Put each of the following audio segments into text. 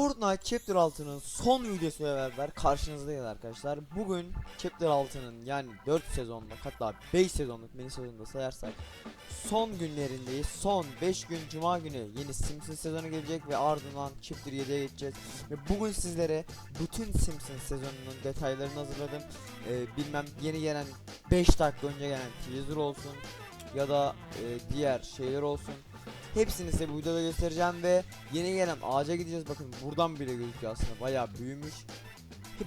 Fortnite Chapter 6'nın son videosuyla beraber karşınızdayız arkadaşlar. Bugün Chapter 6'nın yani 4 sezonluk hatta 5 sezonluk mini sezonunda sayarsak son günlerindeyiz. Son 5 gün cuma günü yeni Simpsons sezonu gelecek ve ardından Chapter 7'ye geçeceğiz. Ve bugün sizlere bütün Simpsons sezonunun detaylarını hazırladım. Ee, bilmem yeni gelen 5 dakika önce gelen teaser olsun ya da e, diğer şeyler olsun. Hepsini size bu videoda göstereceğim ve yeni gelen ağaca gideceğiz. Bakın buradan bile gözüküyor aslında bayağı büyümüş.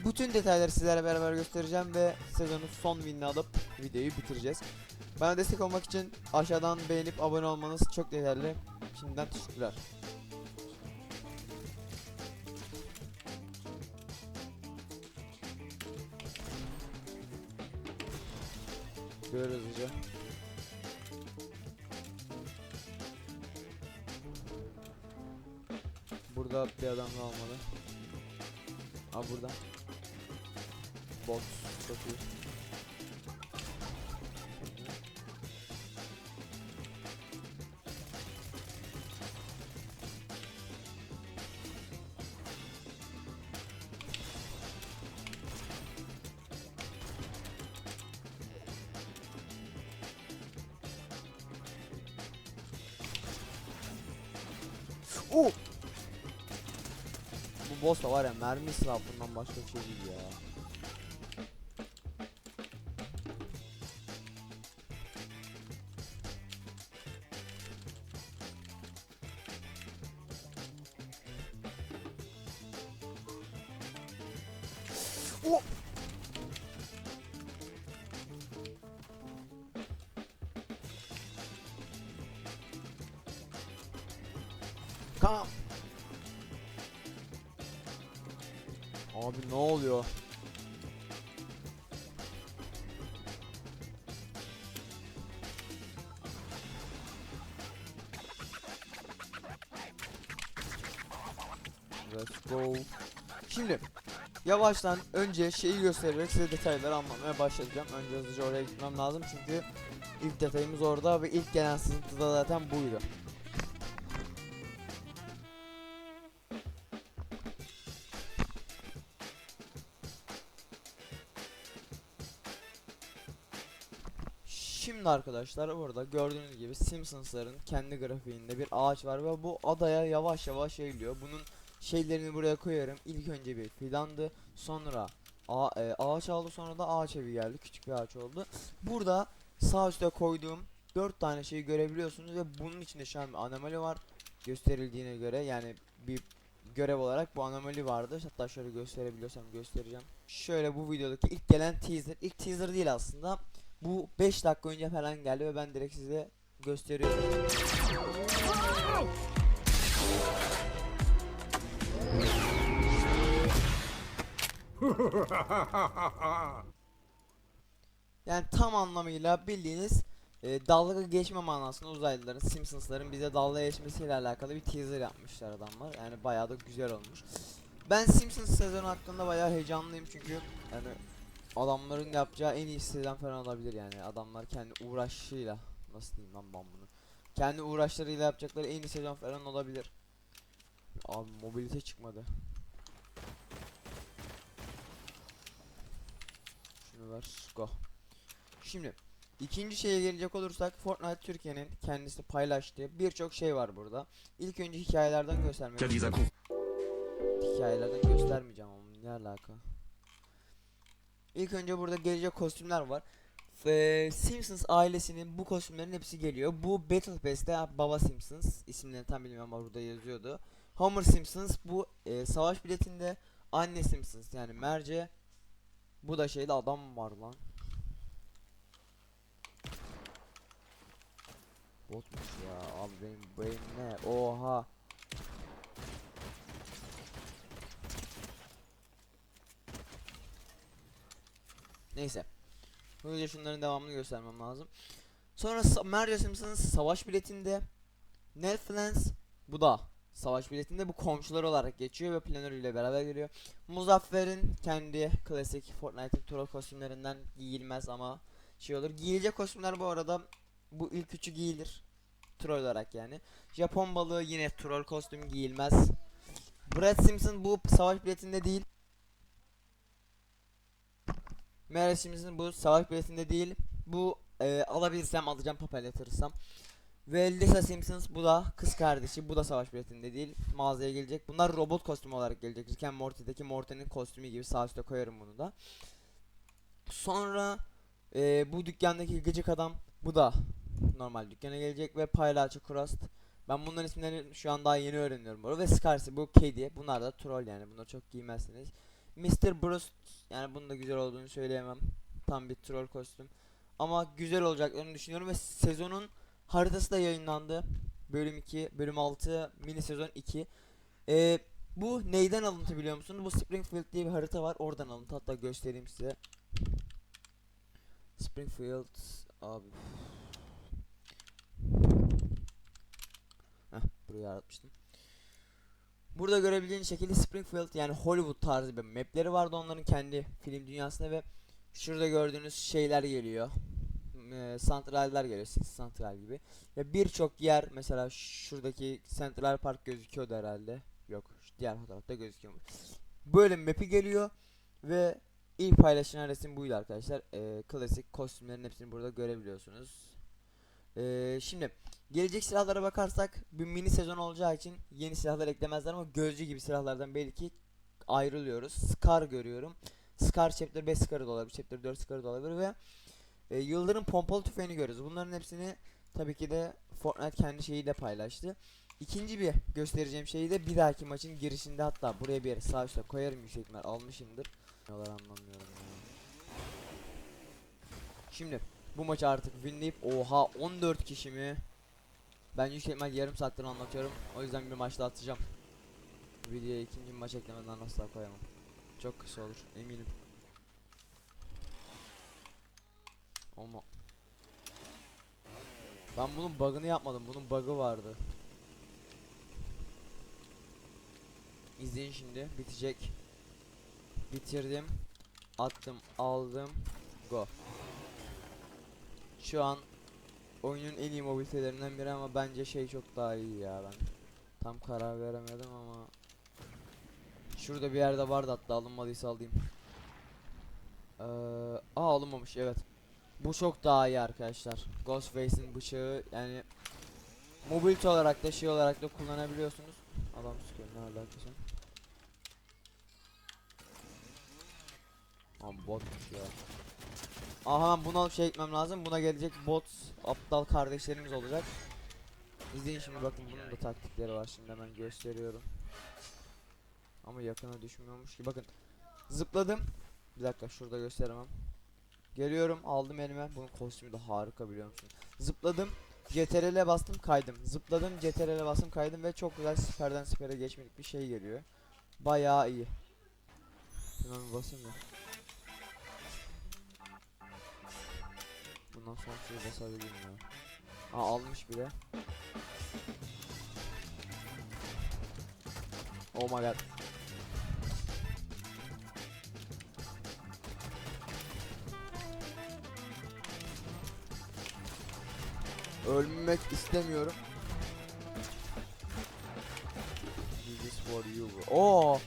Bütün detayları sizlerle beraber göstereceğim ve sezonun son winini alıp videoyu bitireceğiz. Bana destek olmak için aşağıdan beğenip abone olmanız çok değerli. Şimdiden teşekkürler. Böyle hızlıca. Burada bir adam da olmalı. Aa burada. Bot çok iyi. Oo! Boss da var ya mermi israfından başka bir şey değil ya. O! Come. Abi ne oluyor? Let's go. Şimdi yavaştan önce şeyi göstererek size detayları anlatmaya başlayacağım. Önce hızlıca oraya gitmem lazım çünkü ilk detayımız orada ve ilk gelen sızıntı da zaten buydu. Şimdi arkadaşlar burada gördüğünüz gibi Simpsons'ların kendi grafiğinde bir ağaç var ve bu adaya yavaş yavaş yayılıyor. Bunun şeylerini buraya koyarım. İlk önce bir fidandı, sonra a e, ağaç aldı, sonra da ağaç evi geldi. Küçük bir ağaç oldu. Burada sağ üstte koyduğum 4 tane şeyi görebiliyorsunuz ve bunun içinde şu an bir anomali var gösterildiğine göre yani bir görev olarak bu anomali vardı. Hatta şöyle gösterebiliyorsam göstereceğim. Şöyle bu videodaki ilk gelen teaser. ilk teaser değil aslında. Bu 5 dakika önce falan geldi ve ben direkt size gösteriyorum. Yani tam anlamıyla bildiğiniz e, dalga geçme manasında uzaylıların, Simpsons'ların bize dalga geçmesiyle alakalı bir teaser yapmışlar adamlar. Yani bayağı da güzel olmuş. Ben Simpsons sezonu hakkında bayağı heyecanlıyım çünkü yani adamların yapacağı en iyi sezon falan olabilir yani. Adamlar kendi uğraşıyla nasıl diyeyim lan ben bunu. Kendi uğraşlarıyla yapacakları en iyi sezon falan olabilir. Abi mobilite çıkmadı. Şunu ver. Go. Şimdi ikinci şeye gelecek olursak Fortnite Türkiye'nin kendisi paylaştığı birçok şey var burada. İlk önce hikayelerden göstermek istiyorum. Hikayelerden göstermeyeceğim ama ne alaka. İlk önce burada gelecek kostümler var. Ve Simpsons ailesinin bu kostümlerin hepsi geliyor. Bu Battle Pass'te Baba Simpsons isimlerini tam bilmiyorum ama burada yazıyordu. Homer Simpsons bu e, savaş biletinde anne Simpsons yani Merce. Bu da şeyde adam var lan. Botmuş ya abi benim benim ne oha. Neyse. Böylece şunların devamını göstermem lazım. Sonra Merge Simpsons savaş biletinde Flanders bu da savaş biletinde bu komşular olarak geçiyor ve planör ile beraber geliyor. Muzaffer'in kendi klasik Fortnite'ın troll kostümlerinden giyilmez ama şey olur. Giyilecek kostümler bu arada bu ilk üçü giyilir. Troll olarak yani. Japon balığı yine troll kostüm giyilmez. Brad Simpson bu savaş biletinde değil. Meryl Simpson bu savaş biletinde değil. Bu e, alabilirsem alacağım papel yatırırsam. Ve Lisa Simpsons bu da kız kardeşi. Bu da savaş biletinde değil. Mağazaya gelecek. Bunlar robot kostümü olarak gelecek. Rick and Morty'deki Morty'nin kostümü gibi sağ üstte koyarım bunu da. Sonra e, bu dükkandaki gıcık adam bu da normal dükkana gelecek ve Paylaçı Crust. Ben bunların isimlerini şu an daha yeni öğreniyorum bu. Ve Scarcy bu kedi. Bunlar da troll yani. Bunları çok giymezsiniz. Mr. Bruce yani bunun da güzel olduğunu söyleyemem. Tam bir troll kostüm. Ama güzel olacaklarını düşünüyorum ve sezonun haritası da yayınlandı. Bölüm 2, bölüm 6, mini sezon 2. Ee, bu neyden alıntı biliyor musunuz? Bu Springfield diye bir harita var. Oradan alıntı. Hatta göstereyim size. Springfield abi. Heh, buraya yaratmıştım. Burada görebileceğiniz şekilde Springfield yani Hollywood tarzı bir mapleri vardı onların kendi film dünyasında ve şurada gördüğünüz şeyler geliyor. Eee santraller geliyor, Six Santral gibi. Ve birçok yer mesela şuradaki Central Park gözüküyordu herhalde. Yok, diğer fotoğrafta gözüküyor. Böyle map'i geliyor ve ilk paylaşılan resim buydu arkadaşlar. Eee, klasik kostümlerin hepsini burada görebiliyorsunuz. Eee, şimdi gelecek silahlara bakarsak bir mini sezon olacağı için yeni silahlar eklemezler ama gözcü gibi silahlardan belki ayrılıyoruz. Scar görüyorum. Scar Chapter 5 Scar'ı da olabilir, Chapter 4 Scar'ı da olabilir ve e, Yıldırım pompalı tüfeğini görüyoruz. Bunların hepsini tabii ki de Fortnite kendi şeyiyle paylaştı. İkinci bir göstereceğim şeyi de bir dahaki maçın girişinde hatta buraya bir yere sağ üstte koyarım yüksek ihtimal almışımdır. Ne anlamıyorum. Şimdi bu maçı artık winleyip oha 14 kişi mi? Ben yüksek yarım saattir anlatıyorum. O yüzden bir maçta atacağım. Videoya ikinci bir maç eklemeden asla koyamam. Çok kısa olur eminim. Ama ben bunun bug'ını yapmadım. Bunun bug'ı vardı. İzleyin şimdi. Bitecek. Bitirdim. Attım, aldım. Go. Şu an oyunun en iyi mobilitelerinden biri ama bence şey çok daha iyi ya ben. Tam karar veremedim ama Şurada bir yerde vardı hatta alınmadıysa alayım. Ee, aa alınmamış evet. Bu çok daha iyi arkadaşlar. Ghostface'in bıçağı yani mobilite olarak da şey olarak da kullanabiliyorsunuz. Adam sıkıyor ne alakası? Abi botmuş ya. Aha ben bunu alıp şey etmem lazım. Buna gelecek bot aptal kardeşlerimiz olacak. İzleyin şimdi bakın bunun da taktikleri var şimdi hemen gösteriyorum. Ama yakına düşmüyormuş ki bakın. Zıpladım. Bir dakika şurada gösteremem. Geliyorum aldım elime. Bunun kostümü de harika biliyor musun? Zıpladım. CTRL'e bastım kaydım. Zıpladım CTRL'e bastım kaydım ve çok güzel siperden sipere geçmelik bir şey geliyor. Bayağı iyi. Hemen bir basayım da. Bundan şey basabilirim ya. Aa almış bile. Oh my god. Ölmek istemiyorum. This is for you. Oo.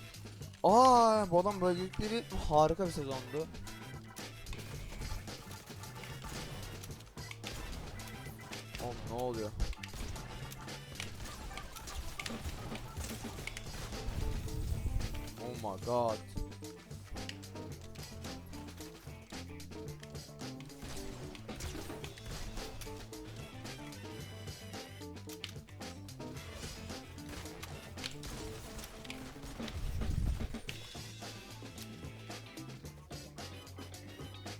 Aa, bu adam böylelikleri harika bir sezondu. My god.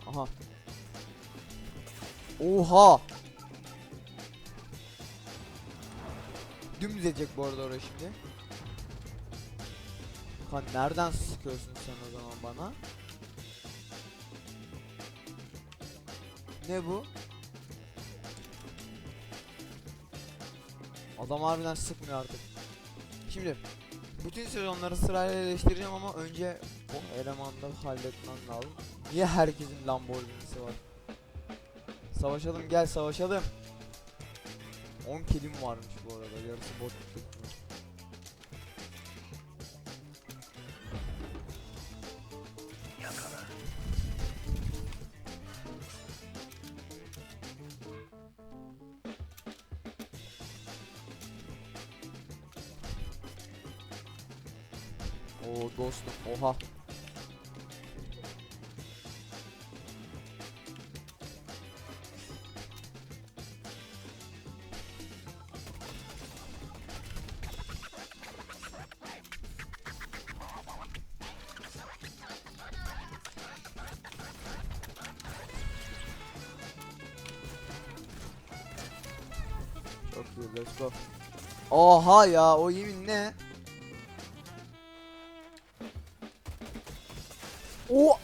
Aha. Oha. Dümdüz edecek bu arada oraya şimdi. Ha nereden sıkıyorsun sen o zaman bana? Ne bu? Adam harbiden sıkmıyor artık. Şimdi bütün sezonları sırayla eleştireceğim ama önce o elemanda halletmem lazım. Niye herkesin Lamborghini'si var? Savaşalım gel savaşalım. 10 kilim varmış bu arada yarısı bot Oo dostum oha. Çok iyi let's go. Oha ya o yemin ne? O